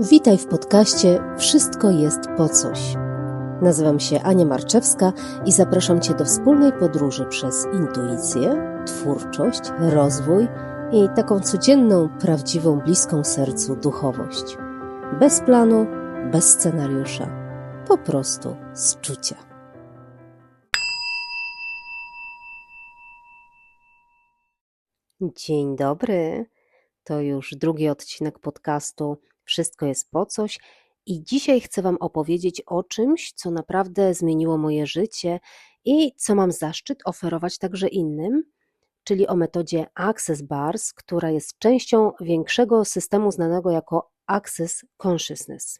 Witaj w podcaście Wszystko jest po coś. Nazywam się Ania Marczewska i zapraszam Cię do wspólnej podróży przez intuicję, twórczość, rozwój i taką codzienną, prawdziwą, bliską sercu duchowość. Bez planu, bez scenariusza, po prostu z czucia. Dzień dobry. To już drugi odcinek podcastu Wszystko jest po coś. I dzisiaj chcę Wam opowiedzieć o czymś, co naprawdę zmieniło moje życie i co mam zaszczyt oferować także innym, czyli o metodzie Access Bars, która jest częścią większego systemu znanego jako Access Consciousness.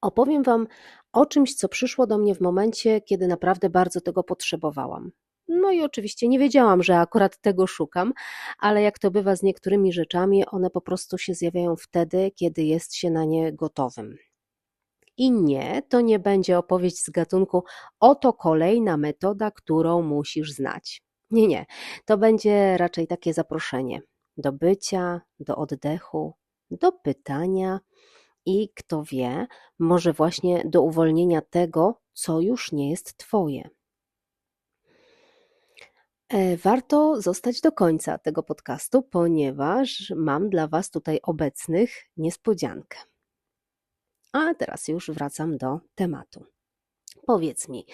Opowiem Wam o czymś, co przyszło do mnie w momencie, kiedy naprawdę bardzo tego potrzebowałam. No i oczywiście nie wiedziałam, że akurat tego szukam, ale jak to bywa z niektórymi rzeczami, one po prostu się zjawiają wtedy, kiedy jest się na nie gotowym. I nie, to nie będzie opowieść z gatunku oto kolejna metoda, którą musisz znać. Nie, nie, to będzie raczej takie zaproszenie do bycia, do oddechu, do pytania i kto wie, może właśnie do uwolnienia tego, co już nie jest Twoje. E, warto zostać do końca tego podcastu, ponieważ mam dla Was tutaj obecnych niespodziankę. A teraz już wracam do tematu. Powiedz mi,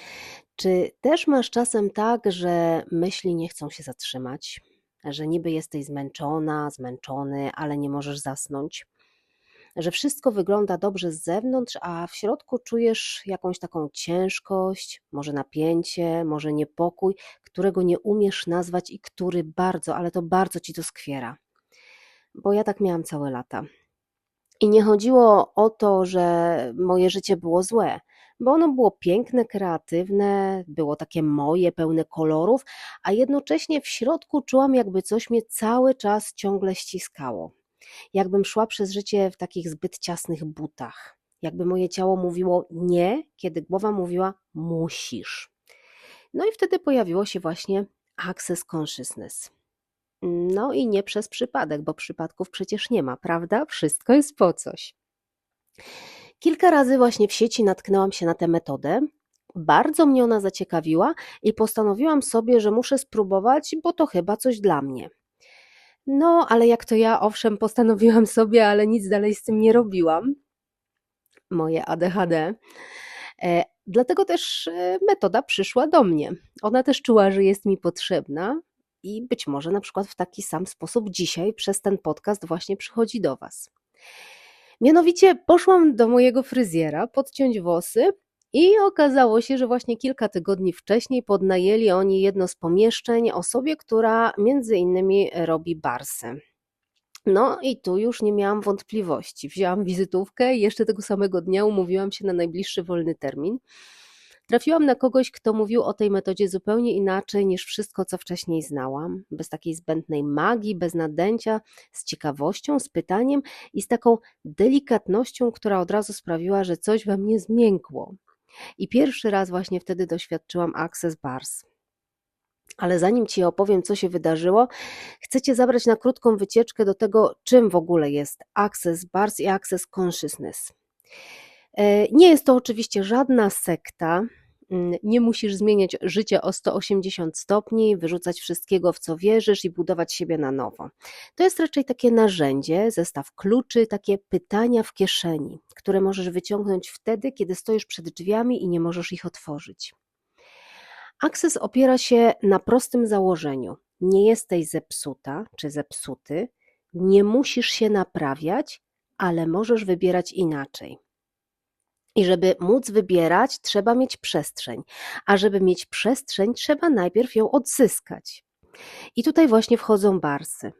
czy też masz czasem tak, że myśli nie chcą się zatrzymać, że niby jesteś zmęczona, zmęczony, ale nie możesz zasnąć? Że wszystko wygląda dobrze z zewnątrz, a w środku czujesz jakąś taką ciężkość, może napięcie, może niepokój, którego nie umiesz nazwać i który bardzo, ale to bardzo ci doskwiera. Bo ja tak miałam całe lata. I nie chodziło o to, że moje życie było złe, bo ono było piękne, kreatywne, było takie moje, pełne kolorów, a jednocześnie w środku czułam, jakby coś mnie cały czas ciągle ściskało jakbym szła przez życie w takich zbyt ciasnych butach. Jakby moje ciało mówiło nie, kiedy głowa mówiła musisz. No i wtedy pojawiło się właśnie Access Consciousness. No i nie przez przypadek, bo przypadków przecież nie ma, prawda? Wszystko jest po coś. Kilka razy właśnie w sieci natknęłam się na tę metodę. Bardzo mnie ona zaciekawiła i postanowiłam sobie, że muszę spróbować, bo to chyba coś dla mnie. No, ale jak to ja, owszem, postanowiłam sobie, ale nic dalej z tym nie robiłam. Moje ADHD. E, dlatego też e, metoda przyszła do mnie. Ona też czuła, że jest mi potrzebna i być może na przykład w taki sam sposób dzisiaj przez ten podcast właśnie przychodzi do Was. Mianowicie poszłam do mojego fryzjera podciąć włosy i okazało się, że właśnie kilka tygodni wcześniej podnajęli oni jedno z pomieszczeń osobie, która między innymi robi barsy. No i tu już nie miałam wątpliwości. Wzięłam wizytówkę i jeszcze tego samego dnia umówiłam się na najbliższy wolny termin. Trafiłam na kogoś, kto mówił o tej metodzie zupełnie inaczej niż wszystko, co wcześniej znałam, bez takiej zbędnej magii, bez nadęcia, z ciekawością, z pytaniem i z taką delikatnością, która od razu sprawiła, że coś we mnie zmiękło. I pierwszy raz właśnie wtedy doświadczyłam Access Bars. Ale zanim Ci opowiem, co się wydarzyło, chcę Cię zabrać na krótką wycieczkę do tego, czym w ogóle jest Access Bars i Access Consciousness. E, nie jest to oczywiście żadna sekta, nie musisz zmieniać życia o 180 stopni, wyrzucać wszystkiego, w co wierzysz i budować siebie na nowo. To jest raczej takie narzędzie, zestaw kluczy, takie pytania w kieszeni, które możesz wyciągnąć wtedy, kiedy stoisz przed drzwiami i nie możesz ich otworzyć. Access opiera się na prostym założeniu. Nie jesteś zepsuta czy zepsuty, nie musisz się naprawiać, ale możesz wybierać inaczej. I żeby móc wybierać, trzeba mieć przestrzeń, a żeby mieć przestrzeń, trzeba najpierw ją odzyskać. I tutaj właśnie wchodzą barsy.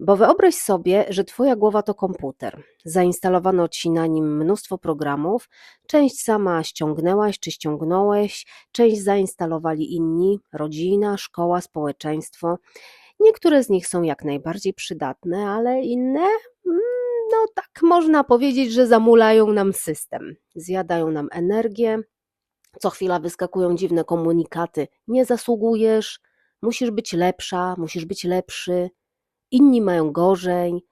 Bo wyobraź sobie, że Twoja głowa to komputer. Zainstalowano Ci na nim mnóstwo programów, część sama ściągnęłaś czy ściągnąłeś, część zainstalowali inni, rodzina, szkoła, społeczeństwo. Niektóre z nich są jak najbardziej przydatne, ale inne mm, no tak można powiedzieć, że zamulają nam system, zjadają nam energię, co chwila wyskakują dziwne komunikaty: nie zasługujesz, musisz być lepsza, musisz być lepszy, inni mają gorzej,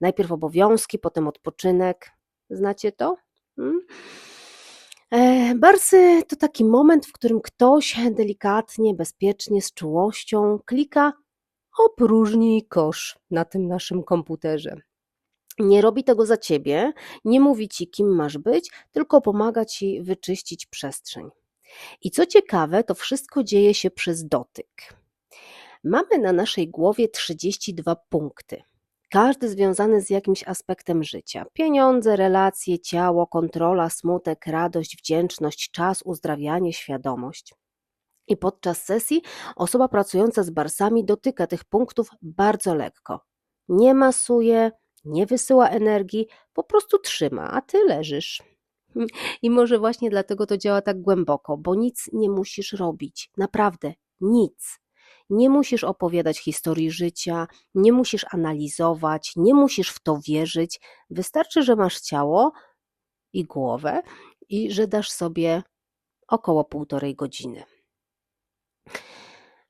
Najpierw obowiązki, potem odpoczynek. Znacie to? Hmm? E, barsy to taki moment, w którym ktoś delikatnie, bezpiecznie, z czułością klika opróżnij kosz na tym naszym komputerze. Nie robi tego za ciebie, nie mówi ci, kim masz być, tylko pomaga ci wyczyścić przestrzeń. I co ciekawe, to wszystko dzieje się przez dotyk. Mamy na naszej głowie 32 punkty. Każdy związany z jakimś aspektem życia: pieniądze, relacje, ciało, kontrola, smutek, radość, wdzięczność, czas, uzdrawianie, świadomość. I podczas sesji osoba pracująca z barsami dotyka tych punktów bardzo lekko. Nie masuje, nie wysyła energii, po prostu trzyma, a ty leżysz. I może właśnie dlatego to działa tak głęboko, bo nic nie musisz robić, naprawdę nic. Nie musisz opowiadać historii życia, nie musisz analizować, nie musisz w to wierzyć. Wystarczy, że masz ciało i głowę i że dasz sobie około półtorej godziny.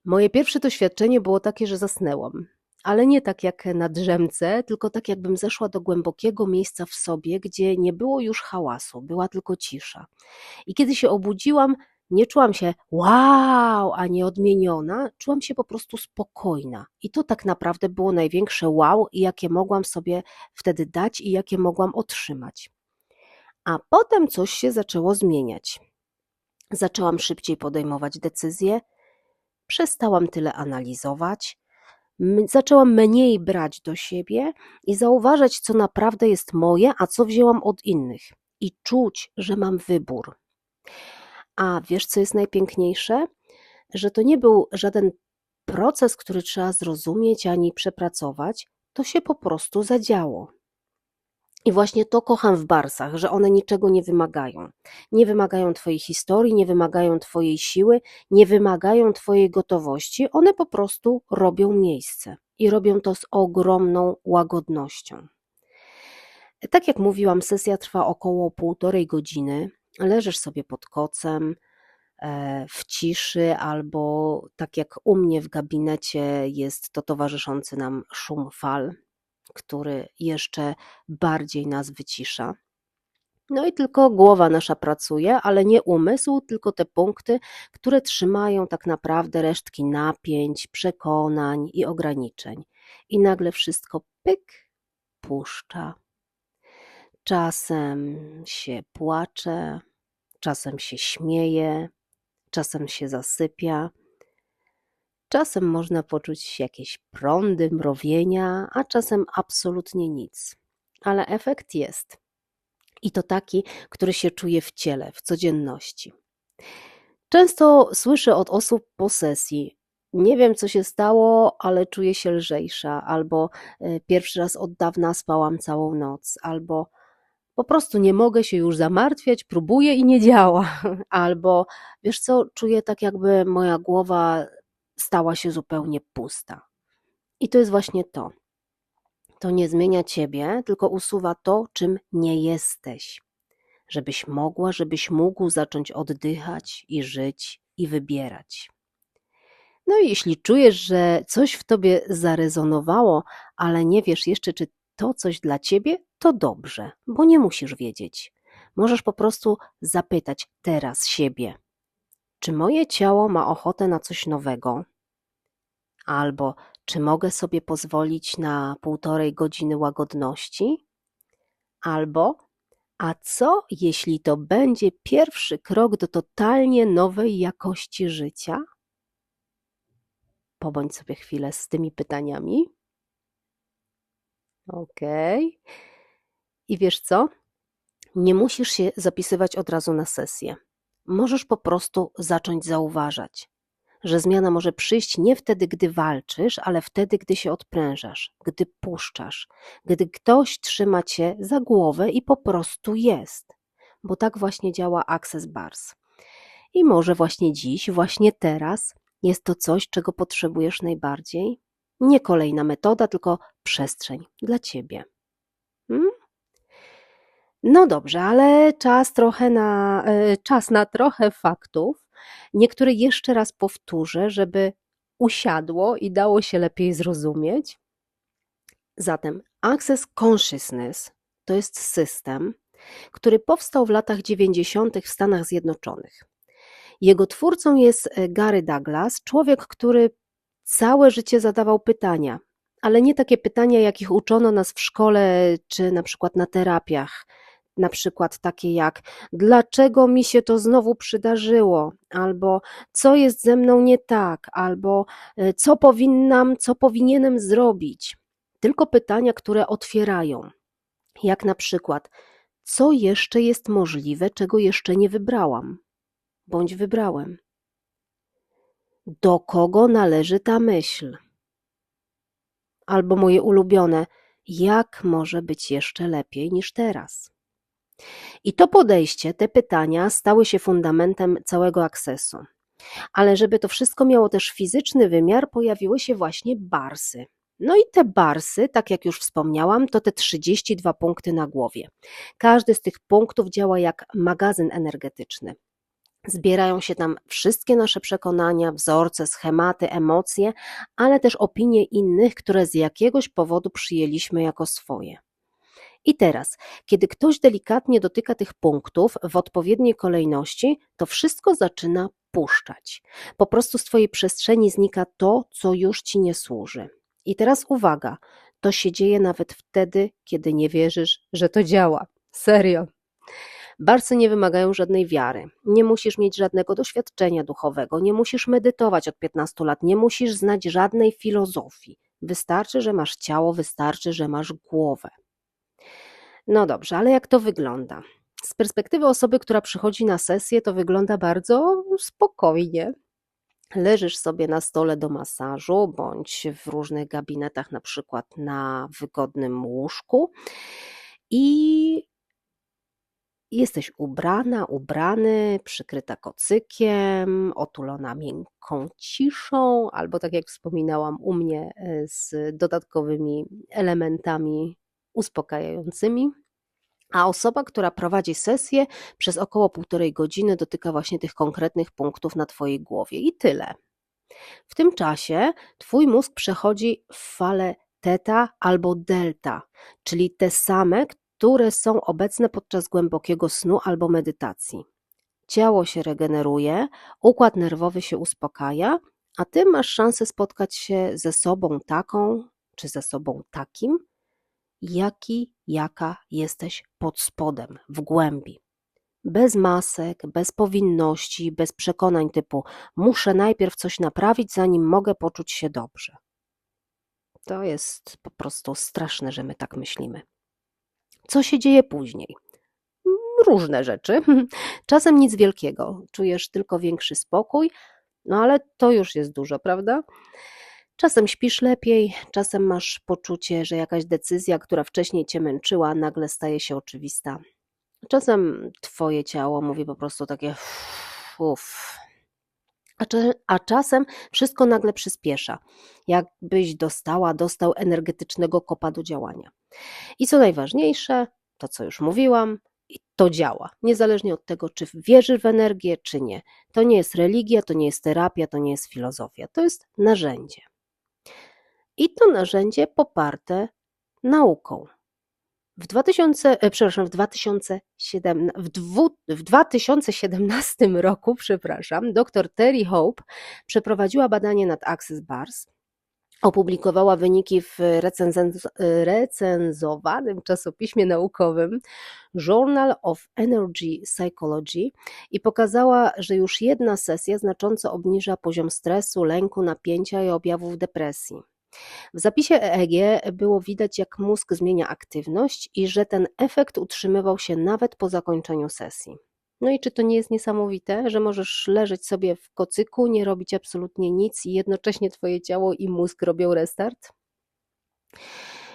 Moje pierwsze doświadczenie było takie, że zasnęłam. Ale nie tak jak na drzemce, tylko tak jakbym zeszła do głębokiego miejsca w sobie, gdzie nie było już hałasu, była tylko cisza. I kiedy się obudziłam, nie czułam się wow, a nie odmieniona, czułam się po prostu spokojna. I to tak naprawdę było największe wow, jakie mogłam sobie wtedy dać i jakie mogłam otrzymać. A potem coś się zaczęło zmieniać. Zaczęłam szybciej podejmować decyzje, przestałam tyle analizować, zaczęłam mniej brać do siebie i zauważać, co naprawdę jest moje, a co wzięłam od innych, i czuć, że mam wybór. A wiesz, co jest najpiękniejsze? Że to nie był żaden proces, który trzeba zrozumieć ani przepracować, to się po prostu zadziało. I właśnie to kocham w barsach, że one niczego nie wymagają. Nie wymagają Twojej historii, nie wymagają Twojej siły, nie wymagają Twojej gotowości. One po prostu robią miejsce i robią to z ogromną łagodnością. Tak jak mówiłam, sesja trwa około półtorej godziny. Leżysz sobie pod kocem, e, w ciszy, albo tak jak u mnie w gabinecie jest to towarzyszący nam szum fal, który jeszcze bardziej nas wycisza. No i tylko głowa nasza pracuje, ale nie umysł, tylko te punkty, które trzymają tak naprawdę resztki napięć, przekonań i ograniczeń. I nagle wszystko pyk, puszcza. Czasem się płacze, czasem się śmieje, czasem się zasypia, Czasem można poczuć jakieś prądy, mrowienia, a czasem absolutnie nic. Ale efekt jest. I to taki, który się czuje w ciele, w codzienności. Często słyszę od osób po sesji: Nie wiem, co się stało, ale czuję się lżejsza, albo e, pierwszy raz od dawna spałam całą noc, albo po prostu nie mogę się już zamartwiać, próbuję i nie działa, albo wiesz co, czuję tak, jakby moja głowa stała się zupełnie pusta. I to jest właśnie to. To nie zmienia ciebie, tylko usuwa to, czym nie jesteś. Żebyś mogła, żebyś mógł zacząć oddychać i żyć i wybierać. No i jeśli czujesz, że coś w tobie zarezonowało, ale nie wiesz jeszcze, czy to coś dla ciebie, to dobrze, bo nie musisz wiedzieć. Możesz po prostu zapytać teraz siebie, czy moje ciało ma ochotę na coś nowego? Albo czy mogę sobie pozwolić na półtorej godziny łagodności? Albo a co, jeśli to będzie pierwszy krok do totalnie nowej jakości życia? Pobądź sobie chwilę z tymi pytaniami. Okej. Okay. I wiesz co? Nie musisz się zapisywać od razu na sesję możesz po prostu zacząć zauważać, że zmiana może przyjść nie wtedy, gdy walczysz, ale wtedy, gdy się odprężasz, gdy puszczasz, gdy ktoś trzyma cię za głowę i po prostu jest. Bo tak właśnie działa Access Bars. I może właśnie dziś, właśnie teraz jest to coś, czego potrzebujesz najbardziej? Nie kolejna metoda, tylko przestrzeń dla ciebie. Hmm? No dobrze, ale czas trochę na, e, czas na trochę faktów. Niektóre jeszcze raz powtórzę, żeby usiadło i dało się lepiej zrozumieć. Zatem Access Consciousness to jest system, który powstał w latach 90. w Stanach Zjednoczonych. Jego twórcą jest e, Gary Douglas, człowiek, który całe życie zadawał pytania, ale nie takie pytania, jakich uczono nas w szkole czy na przykład na terapiach. Na przykład takie jak: Dlaczego mi się to znowu przydarzyło? Albo co jest ze mną nie tak? Albo e, co powinnam, co powinienem zrobić? Tylko pytania, które otwierają. Jak na przykład: Co jeszcze jest możliwe, czego jeszcze nie wybrałam? Bądź wybrałem. Do kogo należy ta myśl? Albo moje ulubione: Jak może być jeszcze lepiej niż teraz? I to podejście, te pytania stały się fundamentem całego akcesu. Ale żeby to wszystko miało też fizyczny wymiar, pojawiły się właśnie barsy. No i te barsy, tak jak już wspomniałam, to te 32 punkty na głowie. Każdy z tych punktów działa jak magazyn energetyczny. Zbierają się tam wszystkie nasze przekonania, wzorce, schematy, emocje, ale też opinie innych, które z jakiegoś powodu przyjęliśmy jako swoje. I teraz, kiedy ktoś delikatnie dotyka tych punktów w odpowiedniej kolejności, to wszystko zaczyna puszczać. Po prostu z Twojej przestrzeni znika to, co już Ci nie służy. I teraz uwaga, to się dzieje nawet wtedy, kiedy nie wierzysz, że to działa. Serio. Barsy nie wymagają żadnej wiary. Nie musisz mieć żadnego doświadczenia duchowego, nie musisz medytować od 15 lat, nie musisz znać żadnej filozofii. Wystarczy, że masz ciało, wystarczy, że masz głowę. No dobrze, ale jak to wygląda? Z perspektywy osoby, która przychodzi na sesję, to wygląda bardzo spokojnie. Leżysz sobie na stole do masażu bądź w różnych gabinetach, na przykład na wygodnym łóżku i jesteś ubrana, ubrany, przykryta kocykiem, otulona miękką ciszą, albo tak jak wspominałam u mnie, e, z dodatkowymi elementami uspokajającymi. A osoba, która prowadzi sesję, przez około półtorej godziny dotyka właśnie tych konkretnych punktów na Twojej głowie i tyle. W tym czasie Twój mózg przechodzi w falę teta albo delta, czyli te same, które są obecne podczas głębokiego snu albo medytacji. Ciało się regeneruje, układ nerwowy się uspokaja, a Ty masz szansę spotkać się ze sobą taką czy ze sobą takim, jaki, jaka jesteś pod spodem, w głębi. Bez masek, bez powinności, bez przekonań typu muszę najpierw coś naprawić, zanim mogę poczuć się dobrze. To jest po prostu straszne, że my tak myślimy. Co się dzieje później? Różne rzeczy. Czasem nic wielkiego. Czujesz tylko większy spokój, no ale to już jest dużo, prawda? Czasem śpisz lepiej, czasem masz poczucie, że jakaś decyzja, która wcześniej cię męczyła, nagle staje się oczywista. Czasem twoje ciało mówi po prostu takie uff. A, a czasem wszystko nagle przyspiesza, jakbyś dostała, dostał energetycznego kopa do działania. I co najważniejsze, to co już mówiłam, to działa, niezależnie od tego, czy wierzysz w energię, czy nie. To nie jest religia, to nie jest terapia, to nie jest filozofia, to jest narzędzie. I to narzędzie poparte nauką. W 2000, e, przepraszam, w, 2007, w, dwu, w 2017 roku, przepraszam, dr Terry Hope przeprowadziła badanie nad Access Bars. Opublikowała wyniki w recenzowanym czasopiśmie naukowym Journal of Energy Psychology i pokazała, że już jedna sesja znacząco obniża poziom stresu, lęku, napięcia i objawów depresji. W zapisie EEG było widać, jak mózg zmienia aktywność i że ten efekt utrzymywał się nawet po zakończeniu sesji. No i czy to nie jest niesamowite, że możesz leżeć sobie w kocyku, nie robić absolutnie nic i jednocześnie twoje ciało i mózg robią restart?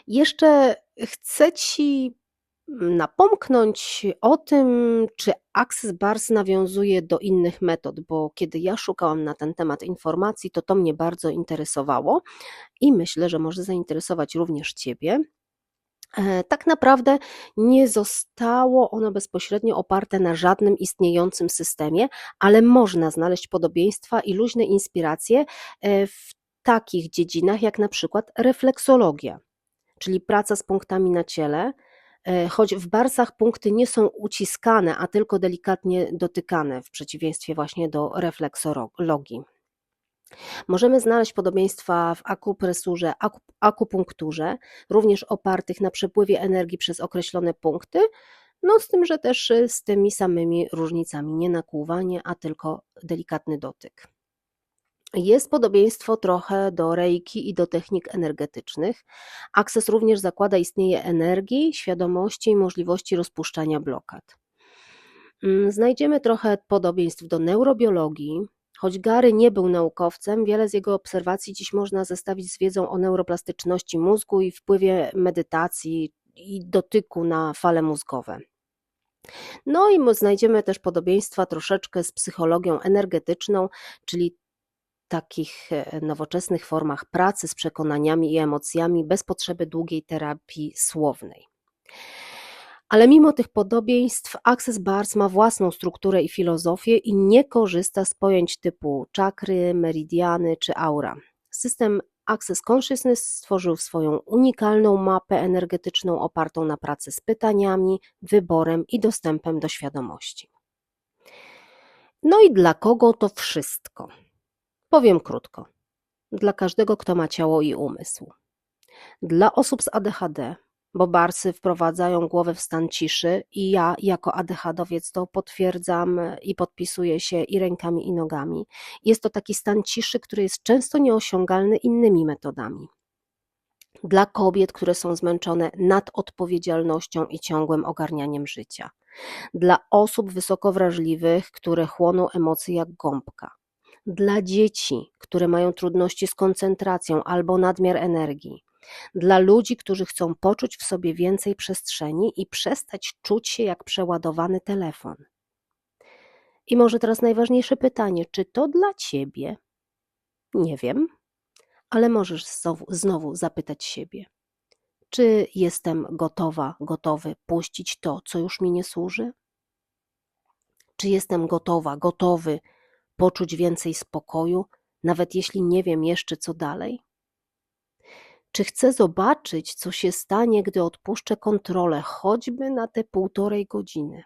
Jeszcze chcę ci napomknąć o tym, czy Access Bars nawiązuje do innych metod, bo kiedy ja szukałam na ten temat informacji, to to mnie bardzo interesowało i myślę, że może zainteresować również Ciebie. E, tak naprawdę nie zostało ono bezpośrednio oparte na żadnym istniejącym systemie, ale można znaleźć podobieństwa i luźne inspiracje e, w takich dziedzinach jak na przykład refleksologia. czyli praca z punktami na ciele, choć w barsach punkty nie są uciskane, a tylko delikatnie dotykane, w przeciwieństwie właśnie do refleksologii. Możemy znaleźć podobieństwa w akupresurze, akupunkturze, również opartych na przepływie energii przez określone punkty, no z tym, że też y, z tymi samymi różnicami, nie nakłuwanie, a tylko delikatny dotyk. Jest podobieństwo trochę do reiki i do technik energetycznych. Akces również zakłada istnienie energii, świadomości i możliwości rozpuszczania blokad. Mm, znajdziemy trochę podobieństw do neurobiologii, Choć Gary nie był naukowcem, wiele z jego obserwacji dziś można zestawić z wiedzą o neuroplastyczności mózgu i wpływie medytacji i dotyku na fale mózgowe. No i znajdziemy też podobieństwa troszeczkę z psychologią energetyczną, czyli takich e, nowoczesnych formach pracy z przekonaniami i emocjami bez potrzeby długiej terapii słownej. Ale mimo tych podobieństw Access Bars ma własną strukturę i filozofię i nie korzysta z pojęć typu czakry, meridiany czy aura. System Access Consciousness stworzył swoją unikalną mapę energetyczną opartą na pracy z pytaniami, wyborem i dostępem do świadomości. No i dla kogo to wszystko? Powiem krótko. Dla każdego, kto ma ciało i umysł. Dla osób z ADHD, bo barsy wprowadzają głowę w stan ciszy i ja jako ADHDowiec to potwierdzam i podpisuję się i rękami i nogami. Jest to taki stan ciszy, który jest często nieosiągalny innymi metodami. Dla kobiet, które są zmęczone nadodpowiedzialnością i ciągłym ogarnianiem życia. Dla osób wysoko wrażliwych, które chłoną emocje jak gąbka. Dla dzieci, które mają trudności z koncentracją albo nadmiar energii dla ludzi, którzy chcą poczuć w sobie więcej przestrzeni i przestać czuć się jak przeładowany telefon. I może teraz najważniejsze pytanie: czy to dla ciebie? Nie wiem, ale możesz znowu, znowu zapytać siebie: czy jestem gotowa, gotowy puścić to, co już mi nie służy? Czy jestem gotowa, gotowy poczuć więcej spokoju, nawet jeśli nie wiem jeszcze co dalej? Czy chcę zobaczyć, co się stanie, gdy odpuszczę kontrolę, choćby na te półtorej godziny?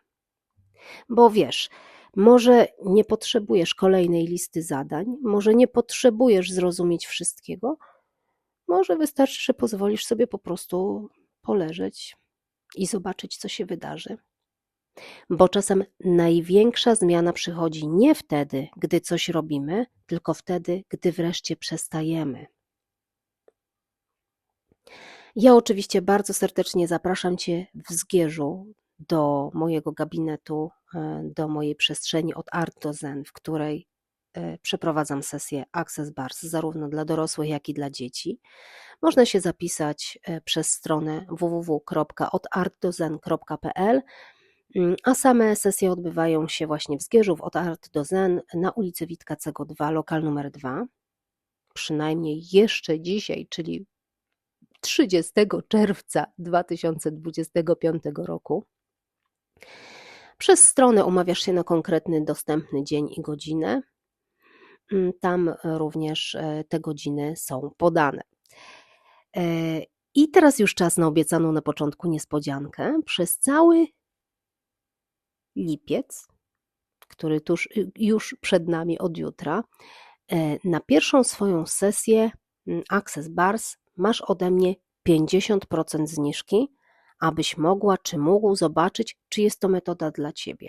Bo wiesz, może nie potrzebujesz kolejnej listy zadań, może nie potrzebujesz zrozumieć wszystkiego, może wystarczy, że pozwolisz sobie po prostu poleżeć i zobaczyć, co się wydarzy. Bo czasem największa zmiana przychodzi nie wtedy, gdy coś robimy, tylko wtedy, gdy wreszcie przestajemy. Ja oczywiście bardzo serdecznie zapraszam Cię w Zgierzu do mojego gabinetu, e, do mojej przestrzeni od Art do Zen, w której e, przeprowadzam sesję Access Bars zarówno dla dorosłych, jak i dla dzieci. Można się zapisać e, przez stronę www.odartdozen.pl a same sesje odbywają się właśnie w Zgierzu, od Art do Zen na ulicy Witkacego 2, lokal numer 2. Przynajmniej jeszcze dzisiaj, czyli 30 czerwca 2025 roku. Przez stronę umawiasz się na konkretny dostępny dzień i godzinę. Mm, tam również e, te godziny są podane. E, I teraz już czas na obiecaną na początku niespodziankę. Przez cały lipiec, który tuż już przed nami od jutra, e, na pierwszą swoją sesję mm, Access Bars masz ode mnie 50% zniżki, abyś mogła czy mógł zobaczyć, czy jest to metoda dla Ciebie.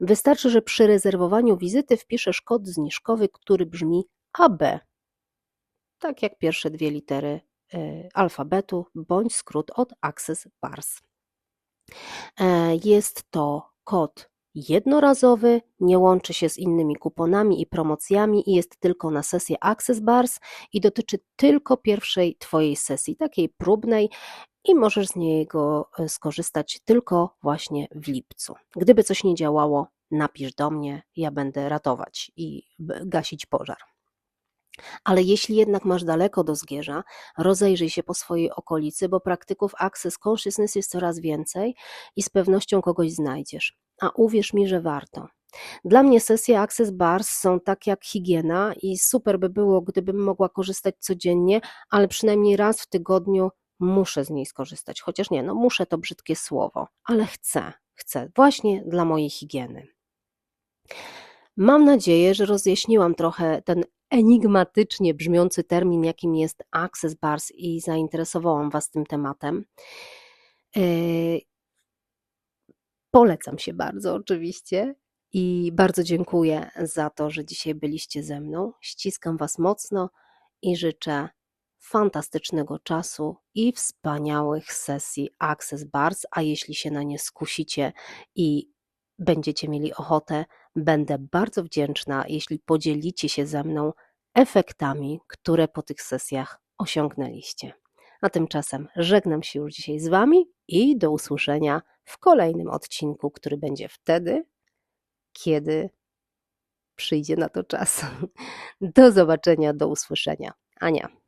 Wystarczy, że przy rezerwowaniu wizyty wpiszesz kod zniżkowy, który brzmi AB, tak jak pierwsze dwie litery y, alfabetu, bądź skrót od Access Bars. E, jest to kod jednorazowy, nie łączy się z innymi kuponami i promocjami i jest tylko na sesję Access Bars i dotyczy tylko pierwszej Twojej sesji, takiej próbnej i możesz z niego e, skorzystać tylko właśnie w lipcu. Gdyby coś nie działało, napisz do mnie, ja będę ratować i gasić pożar. Ale jeśli jednak masz daleko do Zgierza, rozejrzyj się po swojej okolicy, bo praktyków Access Consciousness jest coraz więcej i z pewnością kogoś znajdziesz a uwierz mi, że warto. Dla mnie sesje Access Bars są tak jak higiena i super by było, gdybym mogła korzystać codziennie, ale przynajmniej raz w tygodniu muszę z niej skorzystać. Chociaż nie, no muszę to brzydkie słowo, ale chcę, chcę, właśnie dla mojej higieny. Mam nadzieję, że rozjaśniłam trochę ten enigmatycznie brzmiący termin, jakim jest Access Bars i zainteresowałam Was tym tematem. Yy, Polecam się bardzo, oczywiście. I bardzo dziękuję za to, że dzisiaj byliście ze mną. Ściskam Was mocno i życzę fantastycznego czasu i wspaniałych sesji Access Bars. A jeśli się na nie skusicie i będziecie mieli ochotę, będę bardzo wdzięczna, jeśli podzielicie się ze mną efektami, które po tych sesjach osiągnęliście. A tymczasem żegnam się już dzisiaj z Wami i do usłyszenia w kolejnym odcinku, który będzie wtedy, kiedy przyjdzie na to czas. Do zobaczenia, do usłyszenia. Ania.